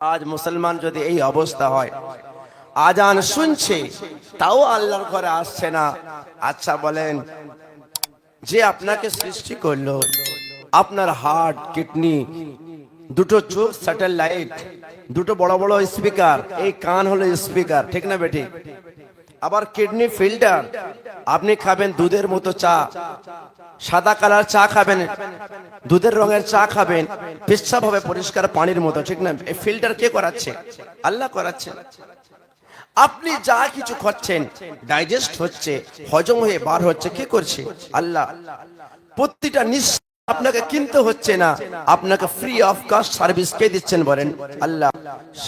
আজ মুসলমান যদি এই অবস্থা হয়, আজান শুনছে, তাও আল্লাহর ঘরে আসছে না। আচ্ছা বলেন, যে আপনাকে সৃষ্টি করল, আপনার হার্ট কিডনি দুটো চোখ স্যাটেলাইট দুটো বড় বড় স্পিকার এই কান হলো স্পিকার ঠিক না বেটি আবার কিডনি ফিল্টার আপনি খাবেন দুধের মতো চা। সাদা কালার চা খাবেন, দুধের রঙের চা খাবেন, পেচ্ছাপ হবে পরিষ্কার পানির মতো, ঠিক না? ফিল্টার কে করাচ্ছে? আল্লাহ করাচ্ছে। আপনি যা কিছু খাচ্ছেন ডাইজেস্ট হচ্ছে, হজম হয়ে বার হচ্ছে, কে করছে? আল্লাহ, প্রতিটা নিঃশ্বাস আপনাকে কিনতে হচ্ছে না। আপনাকে ফ্রি অফ কস্ট সার্ভিস কে দিচ্ছেন বলেন? আল্লাহ,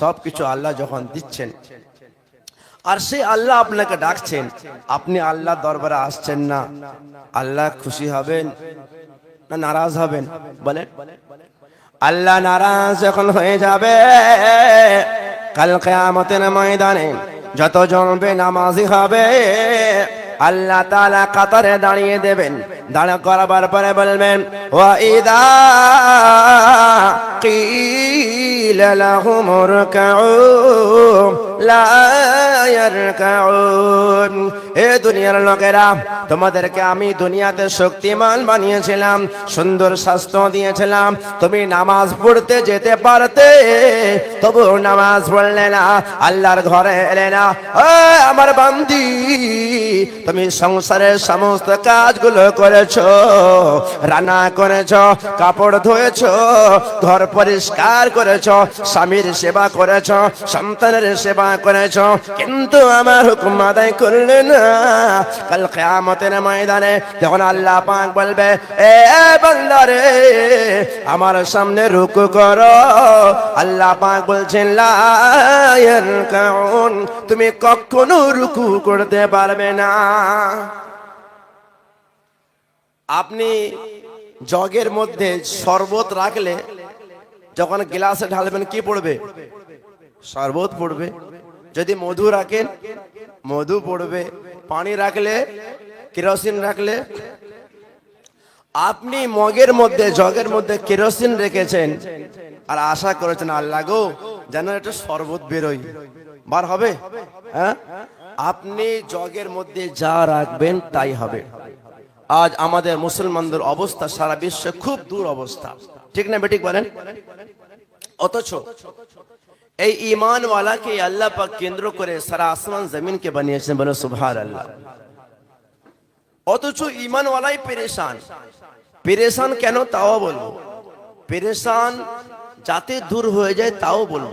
সবকিছু আল্লাহ যখন দিচ্ছেন আর সেই আল্লাহ আপনাকে ডাকছেন। আপনি আল্লাহ দরবারে আসছেন না। আল্লাহ খুশি হবেন না নারাজ হবেন? বলেন। আল্লাহ নারাজ যখন হয়ে যাবে, কাল কেয়ামতের ময়দানে যত জন্মে নামাজি হবে আল্লাহ তাআলা কাতারে দাঁড়িয়ে দেবেন দাঁড়া করাবার পরে বলবেন ওয়া ইদা قيل لهم اركعوا لا يركعون এ দুনিয়ার লোকেরা তোমাদেরকে আমি দুনিয়াতে শক্তিমান বানিয়েছিলাম সুন্দর স্বাস্থ্য দিয়েছিলাম তুমি নামাজ পড়তে যেতে পারতে তবু নামাজ পড়লে না আল্লাহর ঘরে এলে না ও আমার বান্দি তুমি সংসারের সমস্ত কাজগুলো করেছ, রান্না করেছ, কাপড় ধুয়েছো, ঘর পরিষ্কার করেছ, স্বামীর সেবা করেছ, সন্তানের সেবা করেছ, কিন্তু আমার হুকুম আদায় করলে না। কাল কেয়ামতের ময়দানে যখন আল্লাহ পাক বলবে, এ বান্দারে, আমার সামনে রুকু করো। আল্লাহ পাক বলছেন, লা ইয়ারকাউন তুমি কখনো রুকু করতে পারবে না। আপনি জগের মধ্যে শরবত রাখলে যখন গ্লাসে ঢালবেন কি পড়বে? শরবত পড়বে। যদি মধু রাখেন, মধু পড়বে। পানি রাখলে, কেরোসিন রাখলে। আপনি মগের মধ্যে, জগের মধ্যে কেরোসিন রেখেছেন আর আশা করেছেন, আল্লাহ গো, যেন একটা শরবত বেরোই বার হবে? হ্যাঁ? আপনি জগের মধ্যে যা রাখবেন তাই হবে। আজ আমাদের মুসলমানদের অবস্থা সারা বিশ্বে খুব দূর অবস্থা। ঠিক না বেটিক বলেন? অথচ এই ইমানওয়ালাকে আল্লাহ পাক কেন্দ্র করে সারা আসমান জমিনকে বানিয়েছেন বলে সুভার আল্লাহ অথচ ইমানওয়ালাই পেরেশান। পেরেশান কেন তাও বলব? পেরেশান যাতে দূর হয়ে যায় তাও বলব।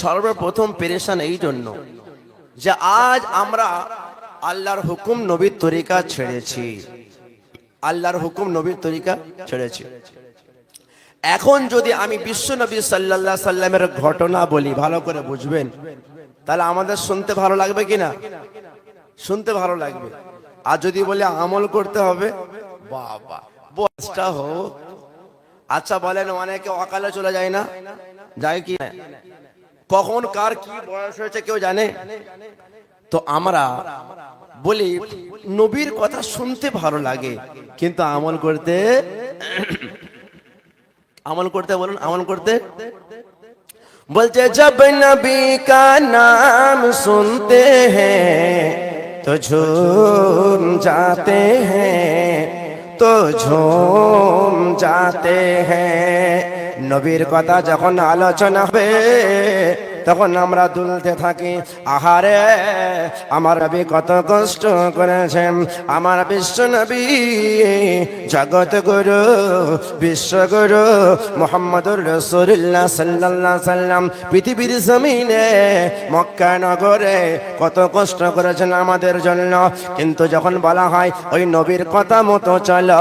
সর্বপ্রথম পেরেশান এই জন্য। যে আজ আমরা আল্লাহর হুকুম নবীর তরিকা ছেড়েছি। আল্লাহর হুকুম নবীর তরিকা ছেড়েছি। এখন যদি আমি বিশ্ব নবী সাল্লাল্লাহু সাল্লামের ঘটনা বলি, ভালো করে বুঝবেন, তাহলে আমাদের শুনতে ভালো লাগবে কিনা? শুনতে ভালো লাগবে। আর যদি বলে আমল করতে হবে, বাবা হোক। আচ্ছা বলেন, অনেকে অকালে চলে যায় না? যায় কি কখন কার কি বয়স হয়েছে কেউ জানে তো আমরা বলি নবীর কথা শুনতে ভালো লাগে কিন্তু আমল করতে আমল করতে বলুন আমল করতে বলছে জব নবী কা নাম सुनते हैं तो झूम जाते हैं তো ঝুম যাতে হ্যাঁ নবীর কথা যখন আলোচনা হবে তখন আমরা দুলতে থাকি, আহারে, আমার নবী কত কষ্ট করেছেন। আমার বিশ্ব নবী, জগৎ গুরু, বিশ্ব গুরু, মোহাম্মদুর রসুল্লাহ সাল্লাল্লাহ সাল্লাম, পৃথিবীর জমিনে, মক্কা নগরে কত কষ্ট করেছেন আমাদের জন্য। কিন্তু যখন বলা হয়, ওই নবীর কথা মতো চলো,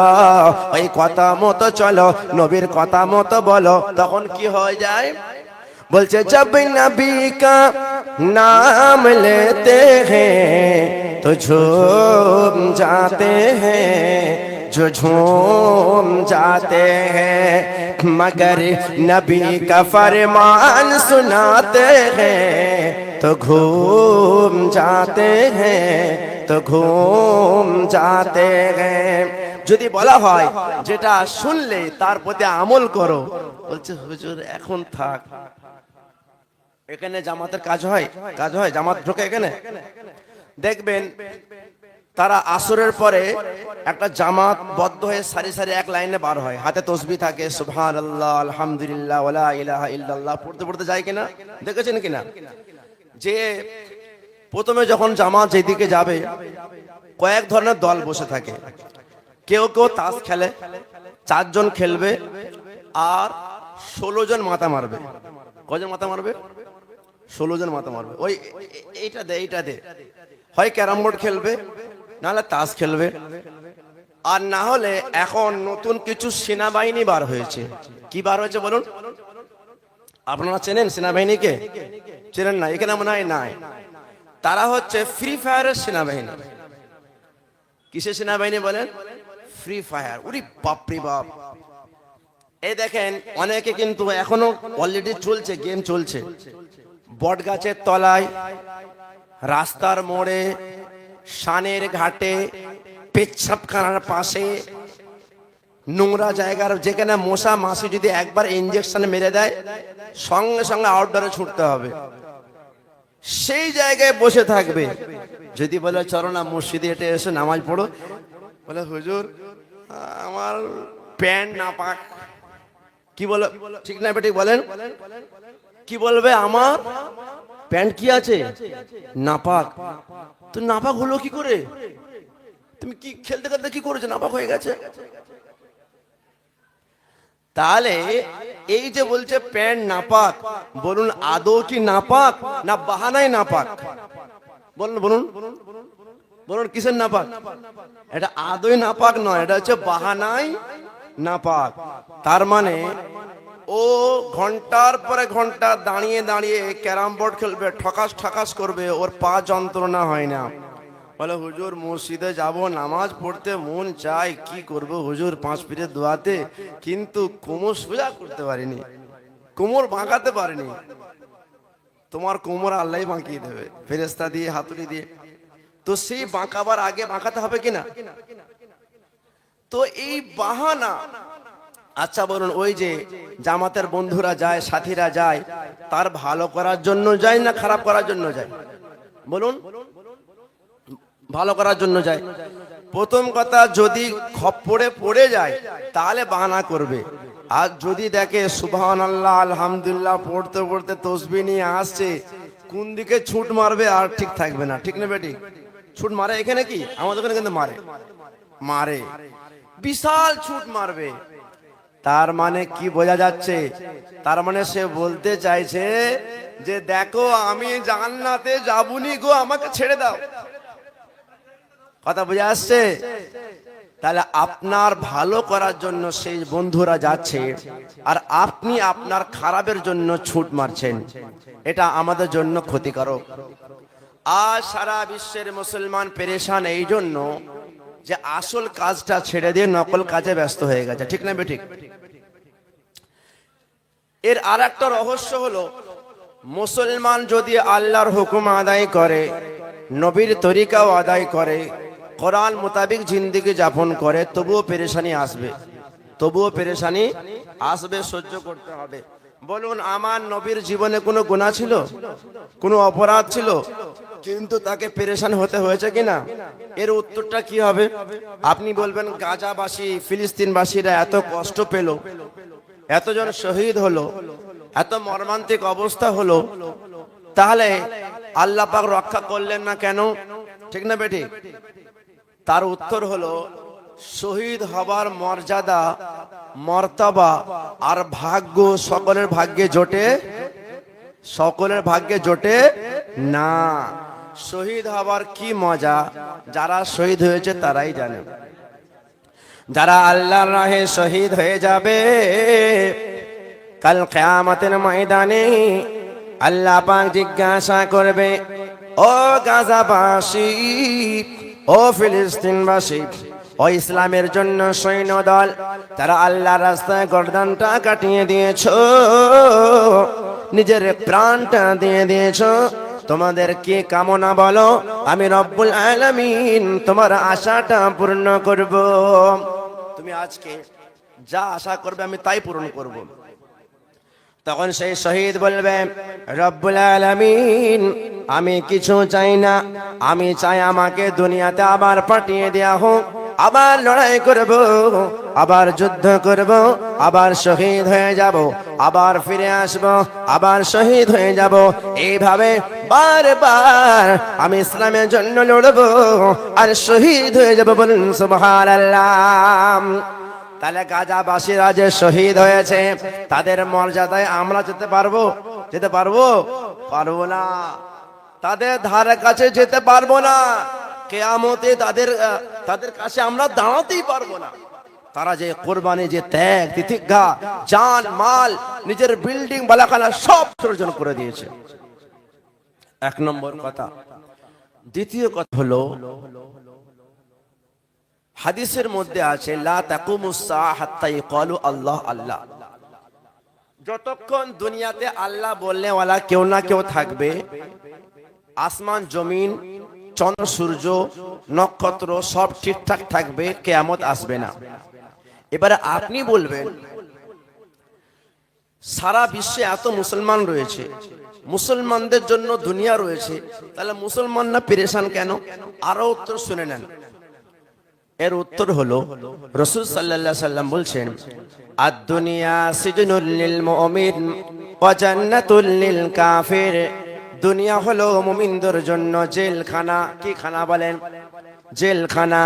ওই কথা মতো চলো, নবীর কথা মতো বলো, তখন কি হয়ে যায়? बोलते जब नबी का नाम लेते हैं तो झूम जाते हैं जो झूम जाते हैं मगर नबी का फरमान सुनाते हैं तो घूम जाते हैं तो ঘুম যাতে हैं যদি বলা হয় যেটা শুনলে তার প্রতি আমল করো বলছে হুজুর এখন থাক এখানে জামাতের কাজ হয় কাজ হয়, জামাত ঢোকে এখানে। দেখবেন, তারা আসরের পরে একটা জামাত বদ্ধ হয়ে সারি সারি এক লাইনে বার হয়। হাতে তসবি থাকে সুবহান আল্লাহ আলহামদুলিল্লাহ ওলা ইলাহা ইল্লাল্লাহ, পড়তে পড়তে যায় কিনা? দেখেছেন কিনা? যে প্রথমে যখন জামাত যেদিকে যাবে, কয়েক ধরনের দল বসে থাকে। কেউ কেউ তাস খেলে, চারজন খেলবে, আর ষোলো জন মাথা মারবে। কজন মাথা মারবে? ষোলো জন মাথা মারবে। ওই, এইটা দে এইটা দে। হয় ক্যারাম বোর্ড খেলবে, নাহলে তাস খেলবে। আর না হলে এখন নতুন কিছু সেনাবাহিনী বার হয়েছে। কি বার হয়েছে বলুন? আপনারা চেনেন সেনাবাহিনীকে? চেনেন না, এখানে মনে হয় নাই। তারা হচ্ছে ফ্রি ফায়ারের সেনাবাহিনী। কিসের সেনাবাহিনী বলেন? ফ্রি ফায়ার উরি বাপরি বাপ। এই দেখেন, অনেকে কিন্তু এখনও অলরেডি চলছে গেম চলছে। বট গাছের তলায়, রাস্তার মোড়ে, শানের ঘাটে, পেচ্ছাপখানার পাশে, নোংরা জায়গার যেখানে মশা মাসি যদি একবার ইঞ্জেকশন মেরে দেয়, সঙ্গে সঙ্গে আউটডোরে ছুটতে হবে। সেই জায়গায় বসে থাকবে। যদি বলে, চলো না, মসজিদে এটা এসে নামাজ পড়ো। বলে, হুজুর, আমার প্যান্ট না পাক কি বলো? ঠিক না বেটি বলেন? কি বলবে আমার? প্যান্ট কি আছে? নাপাক। তো নাপাক হলো কি করে? তুমি কি খেলতে খেলতে কি করেছ? নাপাক হয়ে গেছে। তাহলে এই যে বলছে প্যান্ট নাপাক, বলুন আদৌ কি নাপাক না বাহানায় নাপাক? বলুন বলুন বলুন কিসের নাপাক? এটা আদৌ নাপাক নয়, এটা হচ্ছে বাহানায় নাপাক। তার মানে ও ঘণ্টার পরে ঘণ্টা দাঁড়িয়ে দাঁড়িয়ে ক্যারাম বোর্ড খেলবে, ঠকাস ঠকাস করবে, ওর পা যন্ত্রণা হয় না। বলে, হুজুর, মসজিদে যাব, নামাজ পড়তে মন চাই কি করব হুজুর, পাঁচ পিঠে দোয়াতে? কিন্তু কোমর সোজা করতে পারিনি, কোমর বাঁকাতে পারিনি। তোমার কোমর আল্লাহ বাঁকিয়ে দেবে ফেরেস্তা দিয়ে, হাতুড়ি দিয়ে। তো সেই বাঁকাবার আগে বাঁকাতে হবে কিনা? তো এই বাহানা আচ্ছা বলুন, ওই যে জামাতের বন্ধুরা যায়, সাথীরা যায়, তার ভালো করার জন্য যায় না খারাপ করার জন্য যায়? বলুন, ভালো করার জন্য যায়। প্রথম কথা, যদি খপ্পরে পড়ে যায়, তাহলে বাহানা করবে। আর যদি দেখে সুবহান আল্লাহ আলহামদুলিল্লাহ, পড়তে পড়তে তসবি নিয়ে আসছে, কোন দিকে ছুট মারবে আর ঠিক থাকবে না। ঠিক না বেটি? ছুট মারে এখানে কি? আমাদের ওখানে কিন্তু মারে। মারে। বিশাল ছুট মারবে। তার মানে কি বোঝা যাচ্ছে? তার মানে সে বলতে চাইছে যে, দেখো, আমি জান্নাতে যাবুনি গো, আমাকে ছেড়ে দাও। কথা বোঝা আসছে তাহলে আপনার ভালো করার জন্য সেই বন্ধুরা যাচ্ছে আর আপনি আপনার খারাপের জন্য ছুট মারছেন। এটা আমাদের জন্য ক্ষতিকারক। আজ সারা বিশ্বের মুসলমান পেরেশান এই জন্য যে আসল কাজটা ছেড়ে দিয়ে নকল কাজে ব্যস্ত হয়ে গেছে। ঠিক না বেঠিক? এর আর একটা রহস্য হলো, মুসলমান যদি আল্লাহর হুকুম আদায় করে, নবীর তরিকাও আদায় করে, কোরআন মোতাবিক জিন্দিগি যাপন করে, তবুও পেরেশানি আসবে। তবুও পেরেশানি আসবে, সহ্য করতে হবে। বলুন, আমার নবীর জীবনে কোনো গুণা ছিল? কোনো অপরাধ ছিল? কিন্তু তাকে পেরেশান হতে হয়েছে কিনা? এর উত্তরটা কি হবে? আপনি বলবেন, গাজাবাসী, ফিলিস্তিনবাসীরা এত কষ্ট পেল, এতজন শহীদ হলো, এত মর্মান্তিক অবস্থা হলো। তাহলে আল্লাহ পাক রক্ষা করলেন না কেন? ঠিক না বেটি? তার উত্তর হলো শহীদ হবার মর্যাদা, মর্তবা আর ভাগ্য সকলের ভাগ্যে জোটে, সকলের ভাগ্যে জোটে না। শহীদ হবার কি মজা? যারা শহীদ হয়েছে তারাই জানে। যারা আল্লাহর রাহে শহীদ হয়ে যাবে, কাল কেয়ামতের ময়দানে আল্লাহ পাক জিজ্ঞাসা করবে, ও গাজাবাসী, ও ফিলিস্তিনবাসী ও ইসলামের জন্য সৈন্য দল তারা আল্লাহ রাস্তায় গর্দানটা কাটিয়ে দিয়েছ। নিজের প্রাণটা দিয়ে দিয়েছ। তোমাদের কি কামনা বলো? আমি রব্বুল আলামিন তোমার আশাটা পূর্ণ করব। তুমি আজকে যা আশা করবে আমি তাই পূরণ করব। তখন সেই শহীদ বলবে, রব্বুল আলামিন, আমি কিছু চাই না। আমি চাই আমাকে দুনিয়াতে আবার পাঠিয়ে দেয়া হোক। আবার লড়াই করব, আবার যুদ্ধ করব, আবার শহীদ হয়ে যাব, আবার ফিরে আসব, আবার শহীদ হয়ে যাব। এইভাবে বারবার আমি ইসলামের জন্য লড়ব আর শহীদ হয়ে যাব বলুন সুবহানাল্লাহ। তাহলে গাজাবাসীরা যে শহীদ হয়েছে, তাদের মর্যাদায় আমরা যেতে পারব? যেতে পারব? পারব না। তাদের ধারে কাছে যেতে পারব না। কেয়ামতে তাদের তাদের কাছে আমরা দাঁড়াতেই পারব না। তারা যে কোরবানি, যে ত্যাগ তিতিজ্ঞা জান, মাল, নিজের বিল্ডিং, বালাখানা সব সর্জন করে দিয়েছে। এক নম্বর কথা। দ্বিতীয় কথা হলো, হাদিসের মধ্যে আছে আল্লাহ আল্লাহ। যতক্ষণ দুনিয়াতে আল্লাহ বলনেওয়ালা কেউ না কেউ থাকবে, আসমান, জমিন চন্দ্র, সূর্য, নক্ষত্র সব ঠিকঠাক থাকবে, কেয়ামত আসবে না। এবারে আপনি বলবেন, সারা বিশ্বে এত মুসলমান রয়েছে, মুসলমানদের জন্য দুনিয়া রয়েছে, তাহলে মুসলমানরা পেরেশান কেন? আরও উত্তর শুনে নেন। এর উত্তর হলো, রসুল সাল্লাল্লাহু সাল্লাম বলছেন আর দুনিয়া সিজনুল লিল মুমিন ওয়া জান্নাতুল লিল কাফির। দুনিয়া হলো মুমিনদের জন্য জেলখানা। কি খানা বলেন? জেলখানা।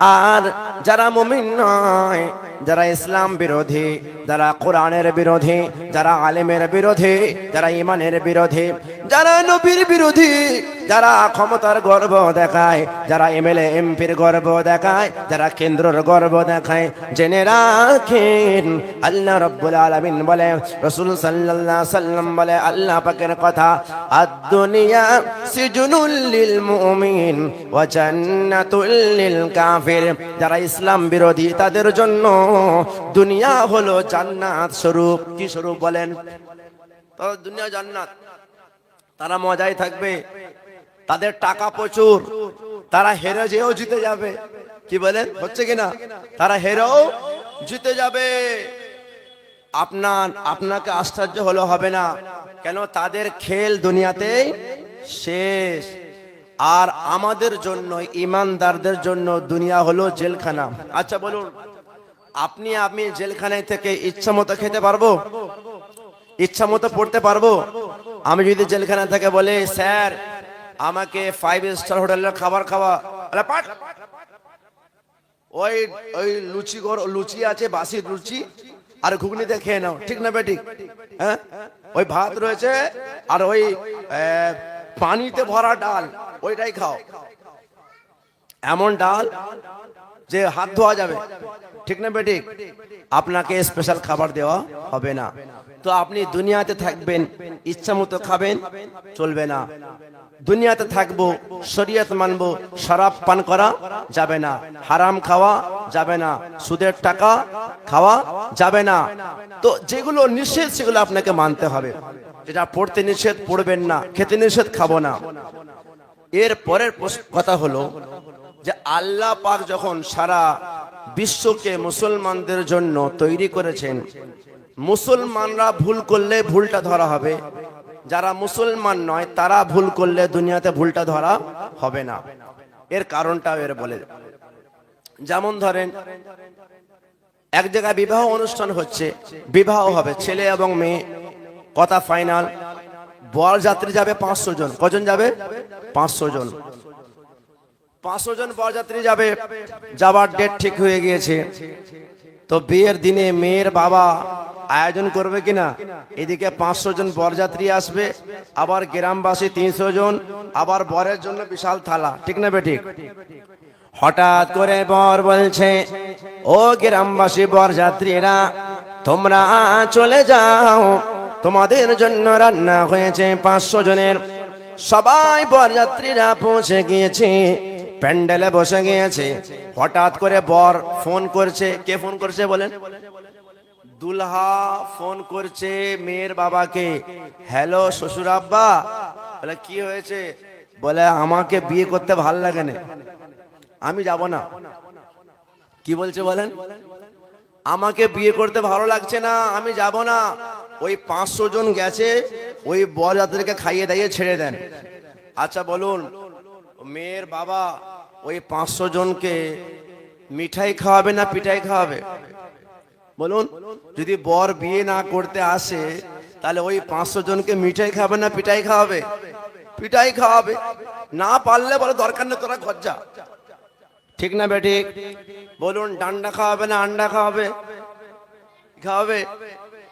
আর যারা মুমিন নয়, যারা ইসলাম বিরোধী, যারা কোরআনের বিরোধী, যারা আলেমের বিরোধী, যারা ইমানের বিরোধী, যারা নবীর বিরোধী যারা ক্ষমতার গর্ব দেখায়, যারা এমএলএ, এমপির গর্ব দেখায়, যারা কেন্দ্রের গর্ব দেখায়, জেনে রাখেন, আল্লাহ রব্বুল আলামিন বলে, রসুল সাল্লাল্লাহু সাল্লাম বলে, আল্লাহ পাকের কথা, আদ-দুনিয়া সিজনুল লিল মুমিন ওয়া জান্নাতুল লিল কাফির। যারা ইসলাম বিরোধী, তাদের জন্য দুনিয়া হলো জান্নাত স্বরূপ। কি স্বরূপ বলেন? দুনিয়া জান্নাত। তারা মজায় থাকবে। তাদের টাকা প্রচুর। তারা হেরে যেও জিতে যাবে। কি বলেন? হচ্ছে কিনা তারা হেরেও জিতে যাবে। আপনার, আপনাকে আশ্চর্য হলো হবে না। কেন? তাদের খেল দুনিয়াতেই শেষ। আর আমাদের জন্য, ইমানদারদের জন্য দুনিয়া হলো জেলখানা। আচ্ছা বলুন। আপনি, আমি জেলখানায় থেকে ইচ্ছা মতো খেতে পারব? ইচ্ছা মতো পড়তে পারব? আমি যদি জেলখানা থেকে বলে, স্যার আমাকে ফাইভ স্টার হোটেলের খাবার খাওয়া। ওই ওই লুচি লুচি আছে বাসি লুচি। আর ঘুগনি দিয়ে খেয়ে নাও। ঠিক না বেটি? হ্যাঁ? ওই ভাত রয়েছে, আর ওই পানিতে ভরা ডাল, ওইটাই খাও। এমন ডাল যে হাত ধোয়া যাবে। ঠিক না বেটি? আপনাকে স্পেশাল খাবার দেওয়া হবে না। তো আপনি দুনিয়াতে থাকবেন, ইচ্ছা মতো খাবেন, চলবে না। দুনিয়াতে থাকব, শরীয়ত মানবো, শরাব পান করা যাবে না। হারাম খাওয়া যাবে না। সুদের টাকা খাওয়া যাবে না। তো যেগুলো নিষেধ, সেগুলো আপনাকে মানতে হবে। যেটা পড়তে নিষেধ, পড়বেন না। খেতে নিষেধ, খাব না। এর পরের কথা হলো যে আল্লাহ পাক যখন সারা বিশ্বকে মুসলমানদের জন্য তৈরি করেছেন, মুসলমানরা ভুল করলে ভুলটা ধরা হবে। যারা মুসলমান নয়, তারা ভুল করলে দুনিয়াতে ভুলটা ধরা হবে না। এর কারণটাও এর বলে। যেমন ধরেন, এক জায়গায় বিবাহ অনুষ্ঠান হচ্ছে, বিবাহ হবে, ছেলে এবং মেয়ে। কথা ফাইনাল। বর যাত্রী যাবে পাঁচশো জন। কজন যাবে? পাঁচশো জন। পাঁচশো জন বরযাত্রী যাবে। যাবার ডেট ঠিক হয়ে গিয়েছে। তো বিয়ের দিনে মেয়ের বাবা আয়োজন করবে কিনা? এদিকে পাঁচশো জন বরযাত্রী আসবে, আবার গ্রামবাসী তিনশো জন, আবার বরের জন্য বিশাল থালা, ঠিক না বেঠিক? হঠাৎ করে বর বলছে, ও গ্রামবাসী বরযাত্রীরা, তোমরা চলে যাও, তোমাদের জন্য রান্না হয়েছে পাঁচশো জনের। সবাই বরযাত্রীরা পৌঁছে গিয়েছে, প্যান্ডেলে বসে গিয়েছে। হঠাৎ করে বর ফোন করছে, কে ফোন করছে বলেন? দুলহা ফোন করছে মেয়ের বাবাকে। হ্যালো, শ্বশুর আব্বা। বলে, কি হয়েছে? বলে, আমাকে বিয়ে করতে ভালো লাগে না। আমি যাব না। কি বলছে বলেন? আমাকে বিয়ে করতে ভালো লাগছে না, আমি যাব না। ওই পাঁচশো জন গেছে, ওই বরযাত্রীকে খাইয়ে দাইয়ে ছেড়ে দেন। আচ্ছা বলুন, মেয়ের বাবা ওই পাঁচশো জনকে মিঠাই খাওয়াবে না পিঠাই খাওয়াবে? বলুন, যদি বর বিয়ে না করতে আসে, তাহলে ওই পাঁচশো জনকে মিঠাই খাবে না পিঠাই খাওয়াবে? পিঠাই খাওয়াবে। না পারলে বলে দরকার নেই তোরা ঘর যা ঠিক না বেটি? বলুন, ডান্ডা খাওয়াবে না আন্ডা খাওয়াবে? খাওয়াবে?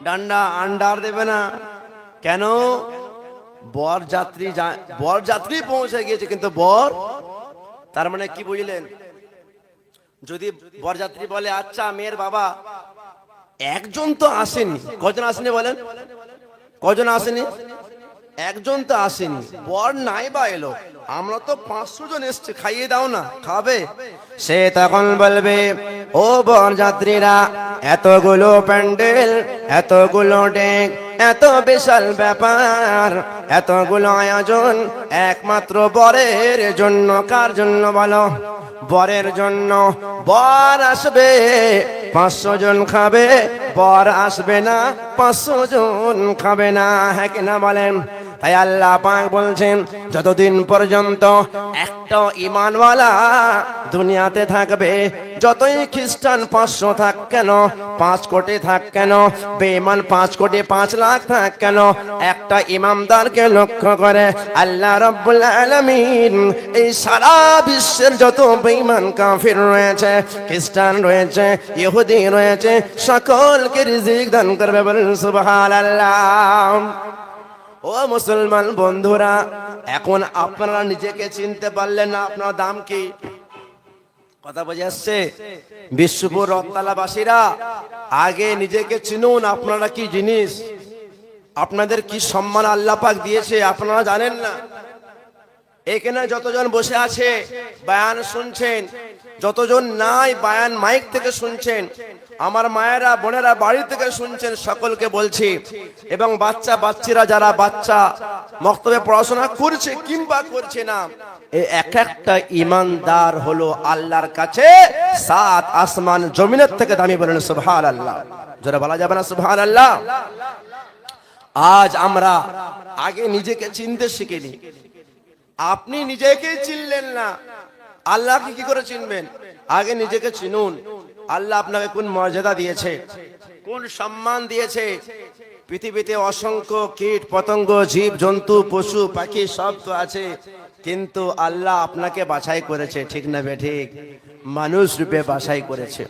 ডান্ডা আন্ডার দেবে না। কেন? বর যাত্রী বর যাত্রী পৌঁছে গিয়েছে, কিন্তু বর, তার মানে কি বুঝলেন? যদি বরযাত্রী বলে আচ্ছা মেয়ের বাবা একজন তো আসেনি। কজন আসেনি বলেন? কজন আসেনি? একজন তো আসেনি। বর নাই বা এলো আমরা তো পাঁচশো জন এসছে, খাইয়ে দাও না, খাবে। সে তখন বলবে, ও বরযাত্রীরা, এতগুলো প্যান্ডেল, এতগুলো ডেক, এত বিশাল ব্যাপার, এতগুলো আয়োজন, একমাত্র বরের জন্য, কার জন্য বলো? বরের জন্য বর আসবে, পাঁচশো জন খাবে, বর আসবে না, পাঁচশো জন খাবে না। হ্যাঁ কিনা বলেন? তাই আল্লাহ পাক বলছেন, যতদিন পর্যন্ত একটা ইমানওয়ালা দুনিয়াতে থাকবে, যতই খ্রিস্টান পাঁচশো থাক কেন, পাঁচ কোটি থাক কেন, বেঈমান পাঁচ কোটি পাঁচ লাখ থাক কেন, একটা ইমামদারকে লক্ষ্য করে আল্লাহ রব্বুল আলামিন এই সারা বিশ্বের যত বেঈমান কাফির রয়েছে, খ্রিস্টান রয়েছে, ইহুদি রয়েছে, সকলকে রিজিক দান করবে বলেন সুবহানাল্লাহ। ও মুসলমান বন্ধুরা, এখন আপনারা নিজেকে চিনতে পারলেন না, আপনার দাম কি? কথা বোঝা যাচ্ছে? বিশ্বপুর রত্তালাবাসীরা আগে নিজেকে চিনুন, আপনারা কি জিনিস? আপনাদের কি সম্মান আল্লাহ পাক দিয়েছে, আপনারা জানেন না? এখানে যতজন বসে আছে, বায়ান শুনছেন, যতজন নাই, বায়ান মাইক থেকে শুনছেন আমার মায়েরা, বোনেরা বাড়ি থেকে শুনছেন, সকলকে বলছি, এবং বাচ্চা, বাচ্চিরা যারা বাচ্চা মক্তবে পড়াশোনা করছে কিংবা করছে না এক একটা ইমানদার হলো আল্লাহর কাছে সাত আসমান জমিনের থেকে দামি বলেন সুবহান আল্লাহ যারা বলা যাবে না সুবহান আল্লাহ আজ আমরা আগে নিজেকে চিনতে শিখিনি। আপনি নিজেকে চিনলেন না। আল্লাহকে কি করে চিনবেন? আগে নিজেকে চিনুন। আল্লাহ আপনাকে কোন মর্যাদা দিয়েছে? কোন সম্মান দিয়েছে? পৃথিবীতে অসংখ্য কীট, পতঙ্গ, জীব, জন্তু, পশু, পাখি সব তো আছে, কিন্তু আল্লাহ আপনাকে বাছাই করেছে, ঠিক না বে ঠিক? মানুষ রূপে বাছাই করেছে।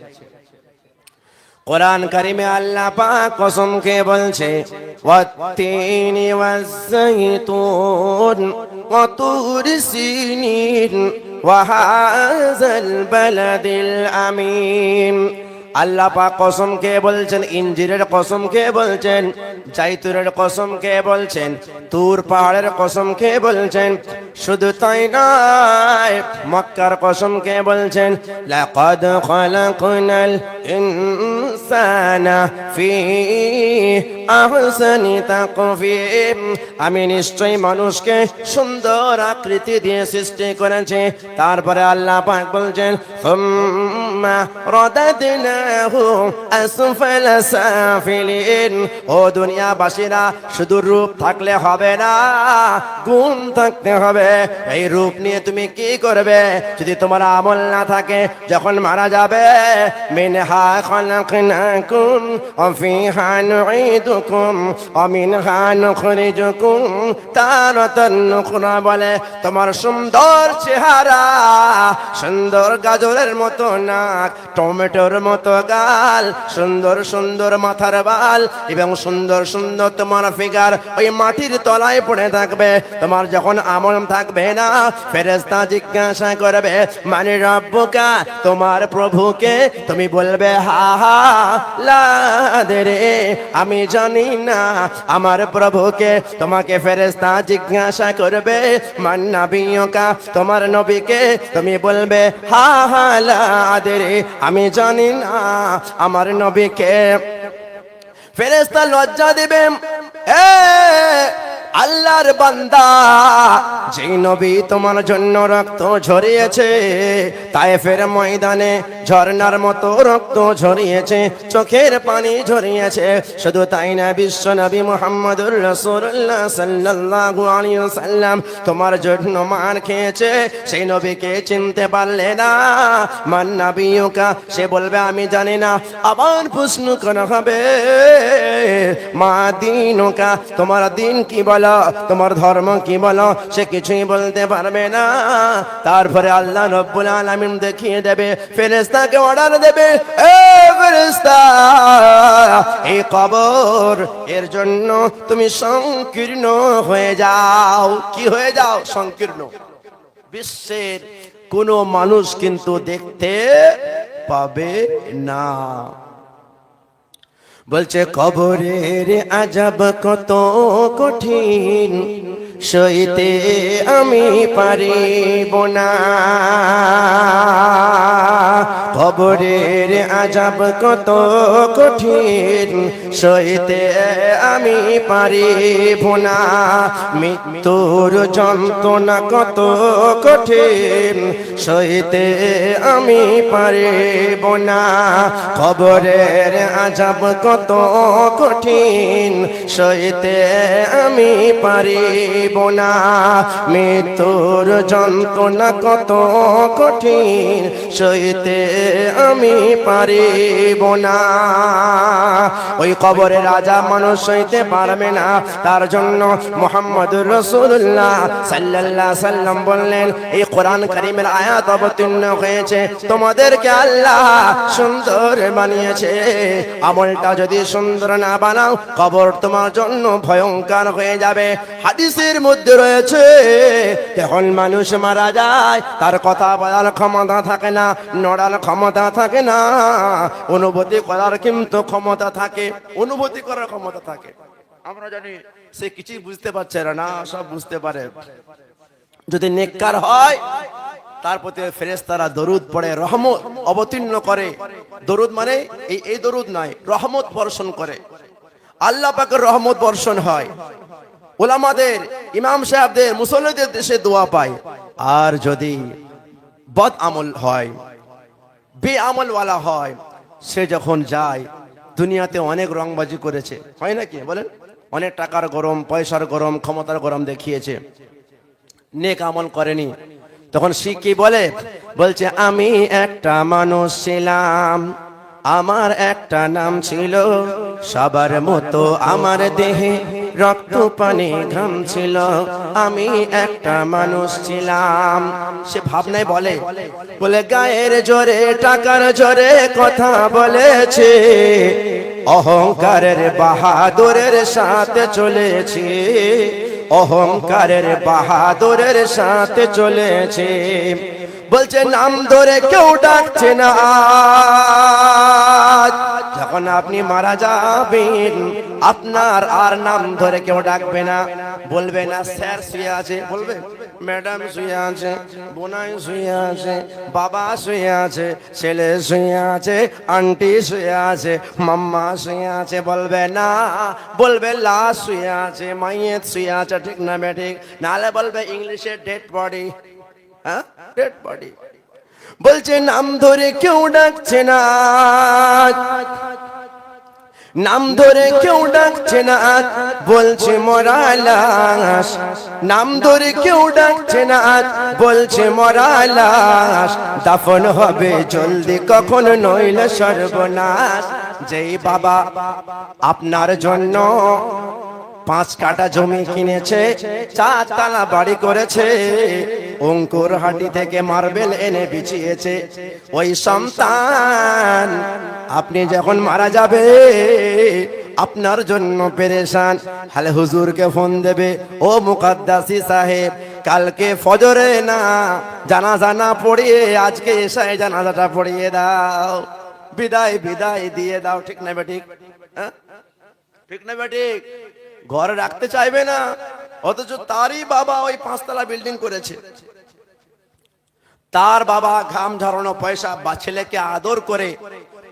কোরআন কারিমে আল্লাহ পাক কসম কে বলছে, ওয়াত্তিনি ওয়াজ্জাইতুন ওয়া সিনিন ওয়া হাযাল বালাদিল আমিন। আল্লাহ পাক কসম কে বলছেন ইঞ্জিরের কসম কে বলছেন, জাইতুরের কসম কে বলছেন, তুর পাহাড়ের কসম কে বলছেন, শুধু তাই নয়, মক্কার কসম কে বলছেন, লাকাদ খালাকনাল ইনসানা ফি আহসানি তাকফিম আমি নিশ্চয়ই মানুষকে সুন্দর আকৃতি দিয়ে সৃষ্টি করেছি। তারপরে আল্লাহ পাক বলছেন সুম্মা সাফিলিন ও দুনিয়াবাসীরা, শুধু রূপ থাকলে হবে না, গুণ থাকতে হবে। এই রূপ নিয়ে তুমি কি করবে? যদি তোমার আমল না থাকে, যখন মারা যাবে, মিনহা খলাকনাকুম ওয়া ফিহা নুঈদুকুম ওয়া মিনহা নুখরিজুকুম। তারাতান নুখরা বলে, তোমার সুন্দর চেহারা, সুন্দর গাজরের মতো নাক, টমেটোর মতো গাল, সুন্দর সুন্দর মাথার বাল এবং সুন্দর সুন্দর তোমার ফিগার ওই মাটির তলায় পড়ে থাকবে। তোমার যখন আমল থাকবে না ফেরেস্তা জিজ্ঞাসা করবে মানে রব্বুকা, তোমার প্রভুকে তুমি বলবে, হা হা রে, আমি জানি না, আমার প্রভুকে তোমাকে ফেরেস্তা জিজ্ঞাসা করবে, মান তোমার নবীকে তুমি বলবে, হা হা লাদে রে, আমি জানি না আমার নবীকে ফেরেস্তা লজ্জা দেবে। এ আল্লাহ আল্লাহর বান্দা, যেই নবী তোমার জন্য রক্ত ঝরিয়েছে, তায়েফের ময়দানে ঝর্ণার মতো রক্ত ঝরিয়েছে, চোখের পানি ঝরিয়েছে, শুধু তাই না বিশ্ব নবী মোহাম্মদুর রাসূলুল্লাহ সাল্লাল্লাহু সাল্লাম তোমার জন্য মার খেয়েছে, সেই নবীকে চিনতে পারলে না। মান নাবিয়ুকা? সে বলবে, আমি জানি না আবার প্রশ্ন করা হবে? মা দিনুকা, তোমার দিন কি বলো? তোমার ধর্ম কি বলো? সে কিছুই বলতে পারবে না। তারপরে আল্লাহ রব্বুল আলামিন দেখিয়ে দেবে, ফেরেশতাকে অর্ডার দেবে, এ ফেরেশতা, এই কবর, এর জন্য তুমি সংকীর্ণ হয়ে যাও। কি হয়ে যাও? সংকীর্ণ। বিশ্বের কোনো মানুষ কিন্তু দেখতে পাবে না। বলছে কবরের আজাব কত কঠিন সইতে আমি পারিব না। কবরের আজাব কত কঠিন, সইতে আমি পারিব না। মৃত্যুর যন্ত্রণা কত কঠিন, সইতে আমি পারিব না। কবরের আজাব কত কঠিন, সইতে আমি পারিব না। মৃত্যুর যন্ত্রণা কত কঠিন, সইতে আমি পারিব না। ওই কবরে রাজা মানুষ সইতে পারবে না। তার জন্য মোহাম্মদ রসুল্লাহ সাল্লাল্লাহ সাল্লাম বললেন, এই কোরআন করিমের আয়াত অবতীর্ণ হয়েছে। তোমাদেরকে আল্লাহ সুন্দর বানিয়েছে। আমলটা যদি সুন্দর না বানাও, কবর তোমার জন্য ভয়ঙ্কর হয়ে যাবে। হাদিসের মধ্যে রয়েছে যখন মানুষ মারা যায়, তার কথা বলার ক্ষমতা থাকে না। নড়ার ক্ষমতা থাকে না। অনুভূতি করার কিন্তু ক্ষমতা থাকে। অনুভূতি করার ক্ষমতা থাকে। আমরা জানি সে কিছুই বুঝতে পারছে না সব বুঝতে পারে। যদি নেককার হয়, তার প্রতি ফেরেস্তারা দরুদ পড়ে, রহমত অবতীর্ণ করে। দরুদ মানে এই এই দরুদ নয়, রহমত বর্ষণ করে। আল্লাহ পাকের রহমত বর্ষণ হয়। ওলামাদের, ইমাম সাহেবদের, মুসল্লিদের দেশে দোয়া পায়। আর যদি বদ আমল হয় বে আমলওয়ালা হয়। সে যখন যায়, দুনিয়াতে অনেক রংবাজি করেছে। হয় নাকি? বলেন। অনেক টাকার গরম, পয়সার গরম, ক্ষমতার গরম দেখিয়েছে। নেক আমল করেনি। তখন সে কি বলে? বলছে, আমি একটা মানুষ ছিলাম। আমার একটা নাম ছিল, সবার মতো আমার দেহে রক্ত পানি ঘাম ছিল। আমি একটা মানুষ ছিলাম। সে ভাবনায় বলে বলে, গায়ের জোরে, টাকার জোরে কথা বলেছে। অহংকারের বাহাদুরের সাথে চলেছে। অহংকারের বাহাদুরের সাথে চলেছে। বলছে, নাম ধরে কেউ ডাকছে না। যখন আপনি মারা যাবেন, আপনার আর নাম ধরে কেউ ডাকবে না। বলবে, না, স্যার শুয়ে আছে। বলবে, ম্যাডাম শুয়ে আছে, বোনাই শুয়ে আছে, বাবা শুয়ে আছে, ছেলে শুয়ে আছে, আন্টি শুয়ে আছে, মাম্মা শুয়ে আছে। বলবে, না। বলবে লাশ শুয়ে আছে, মাইয়ের শুয়ে আছে। ঠিক না ঠিক নাহলে বলবে ইংলিশে ডেড বডি। হ্যাঁ? ডেড বডি বলছে, নাম ধরে কেউ ডাকছে না নাম ধরে কেউ ডাকছে না বলছে, মরা লাশ। নাম ধরে কেউ ডাকছে না বলছে, মরা লাশ। দাফন হবে জলদি, কখন নইল সর্বনাশ। যেই বাবা আপনার জন্য পাঁচ কাটা জমি কিনেছে, চার তালা বাড়ি করেছে। অঙ্কুর হাটি থেকে মার্বেল এনে বিছিয়েছে। ওই সন্তান, আপনি যখন মারা যাবে, আপনার জন্য পেরেশান। হালে হুজুরকে ফোন দেবে, ও মুকাদ্দাসি সাহেব, কালকে ফজরে না, জানাজা না পড়িয়ে আজকে এসায় জানাজাটা পড়িয়ে দাও। বিদায় বিদায় দিয়ে দাও, ঠিক না বেঠিক হ্যাঁ? ঠিক না বেঠিক ঘরে রাখতে চাইবে না, অথচ তারই বাবা ওই পাঁচতলা বিল্ডিং করেছে। তার বাবা ঘাম ঝরানো পয়সা বা ছেলেকে আদর করে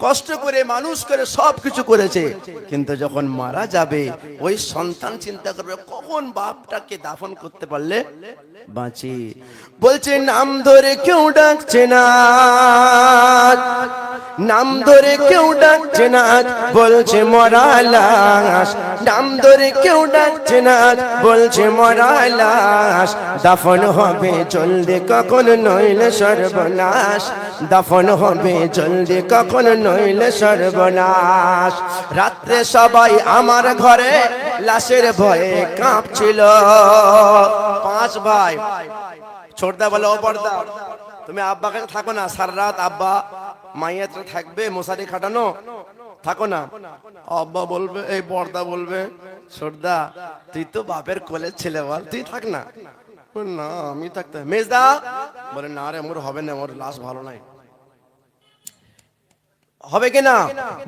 কষ্ট করে, মানুষ করে সব কিছু করেছে। কিন্তু যখন মারা যাবে, ওই সন্তান চিন্তা করবে, কখন বাপটাকে দাফন করতে পারলে? বাঁচি। বলছে, নাম ধরে কেউ ডাকছে না। নাম ধরে কেউ ডাকছে না। বলছে, মরা লাশ। নাম ধরে কেউ ডাকছে না। বলছে, মরা লাশ। দাফন হবে জলদি, কখন নইলে সর্বনাশ। দাফন হবে জলদি, কখন নইলে সর্বনাশ। রাত্রে সবাই আমার ঘরে লাশের ভয়ে কাঁপছিল। পাঁচ ভাই, ছোটদা বলে, ও পর্দা তুমি আব্বা কাছে থাকো না, সারা রাত আব্বা মাইয়া তো থাকবে, মশারি খাটানো, থাকো না। আব্বা বলবে, এই পর্দা বলবে, ছোটদা, তুই তো বাপের কোলের ছেলে বল, তুই থাক না। না, আমি থাকতে মেজদা? বলে, না রে, মোর হবে না, মোর লাশ ভালো নাই। হবে কি না?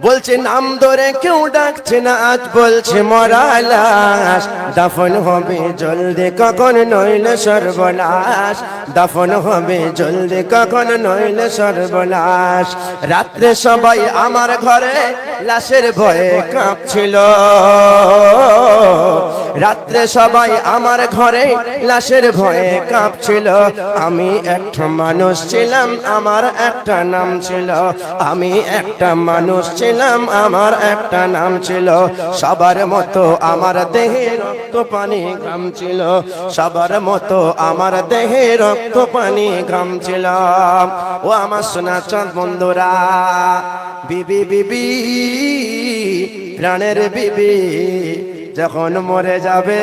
বলছে, নাম ধরে কেউ ডাকছে না, আজ বলছে মরা লাশ দাফন হবে জলদি, কখন নইলে সর্বনাশ? দাফন হবে জলদি, কখন নইলে সর্বনাশ? রাত্রে সবাই আমার ঘরে লাশের ভয়ে কাঁপছিল। রাত্রে সবাই আমার ঘরে লাশের ভয়ে কাঁপছিল। আমি একটা মানুষ ছিলাম, আমার একটা নাম ছিল। আমি একটা মানুষ ছিলাম, আমার একটা নাম ছিল। সবার মতো আমার দেহে রক্ত পানি ঘাম ছিল। সবার মতো আমার দেহে রক্ত পানি ঘাম ছিল। ও আমার সোনা চাঁদ বন্ধুরা, বিবি বিবি, প্রাণের বিবি, যখন মরে যাবে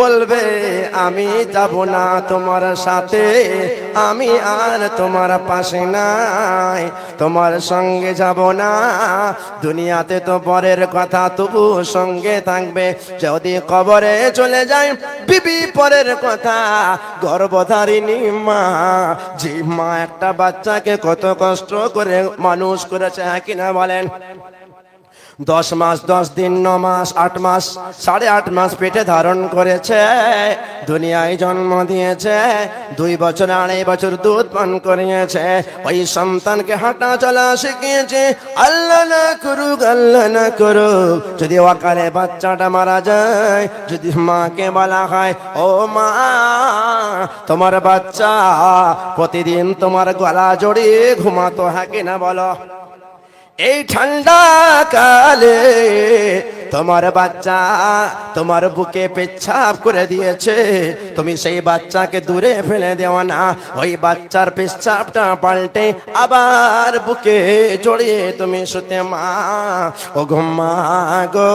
বলবে, আমি যাব না তোমার সাথে, আমি আর তোমার পাশে নাই, তোমার সঙ্গে যাব না। দুনিয়াতে তো পরের কথা তবু সঙ্গে থাকবে। যদি কবরে চলে যায় বিবি পরের কথা, গর্ভধারিণী মা, যে মা একটা বাচ্চাকে কত কষ্ট করে মানুষ করেছে হ্যাঁ কিনা বলেন? দশ মাস, দশ দিন, ন মাস, আট মাস, সাড়ে আট মাস পেটে ধারণ করেছে, দুনিয়ায় জন্ম দিয়েছে, দুই বছর, আড়াই বছর দুধ পান করিয়েছে, ওই সন্তানকে হাঁটা চলা শিখিয়েছে, আল্লাহ না করুক, আল্লাহ না করুক, যদি অকালে বাচ্চাটা মারা যায়, যদি মাকে বলা হয়, ও মা, তোমার বাচ্চা, প্রতিদিন তোমার গলা জড়িয়ে ঘুমাতো হ্যাঁ কিনা বলো? এই ঠান্ডা কালে তোমার বাচ্চা তোমার বুকে পেচ্ছাপ করে দিয়েছে। তুমি সেই বাচ্চাকে দূরে ফেলে দেও না, ওই বাচ্চার পেচ্ছাপটা পাল্টে আবার বুকে জড়িয়ে তুমি শুতে মা। ও ঘুমা গো,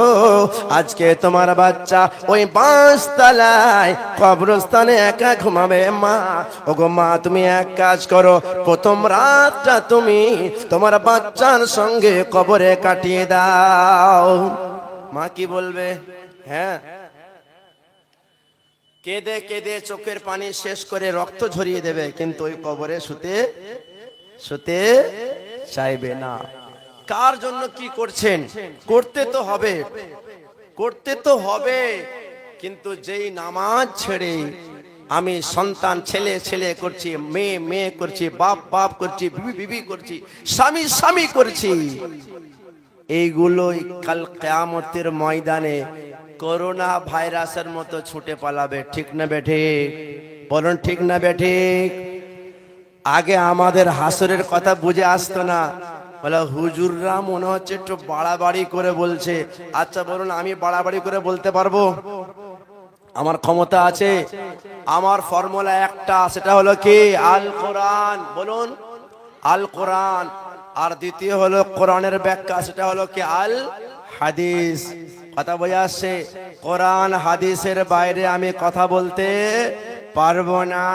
আজকে তোমার বাচ্চা ওই পাঁচতলায় কবরস্থানে একা ঘুমাবে মা। ও গো মা, তুমি এক কাজ করো, প্রথম রাতটা তুমি তোমার বাচ্চার সঙ্গে কবরে কাটিয়ে দাও। মা কি বলবে? হ্যাঁ। কেঁদে কেঁদে চোখের পানি শেষ করে রক্ত ঝরিয়ে দেবে, কিন্তু ওই কবরে শুতে শুতে চাইবে না। কার জন্য কি করছেন? করতে তো হবে। করতে তো হবে, কিন্তু যেই নামাজ ছেড়ে আমি সন্তান, ছেলে ছেলে করছি, মেয়ে মেয়ে করছি, বাপ বাপ করছি, বিবি বিবি করছি, স্বামী স্বামী করছি এইগুলোই কাল কেয়ামতের ময়দানে করোনা ভাইরাসের মতো ছুটে পালাবে, ঠিক না বেঠে বলুন, ঠিক না বেঠে আগে আমাদের হাসরের কথা বুঝে আসতো না। বলে, হুজুররা মনে হচ্ছে একটু বাড়াবাড়ি করে বলছে। আচ্ছা বলুন, আমি বাড়াবাড়ি করে বলতে পারব? আমার ক্ষমতা আছে? আমার ফর্মুলা একটা, সেটা হলো কি? আল কোরআন, বলুন। আল কোরআন আর দ্বিতীয় হলো কোরআনের ব্যাখ্যা, সেটা হলো কি? আল হাদিস। কথা বোঝা আসছে, কোরআন হাদিসের বাইরে আমি কথা বলতে পারব না।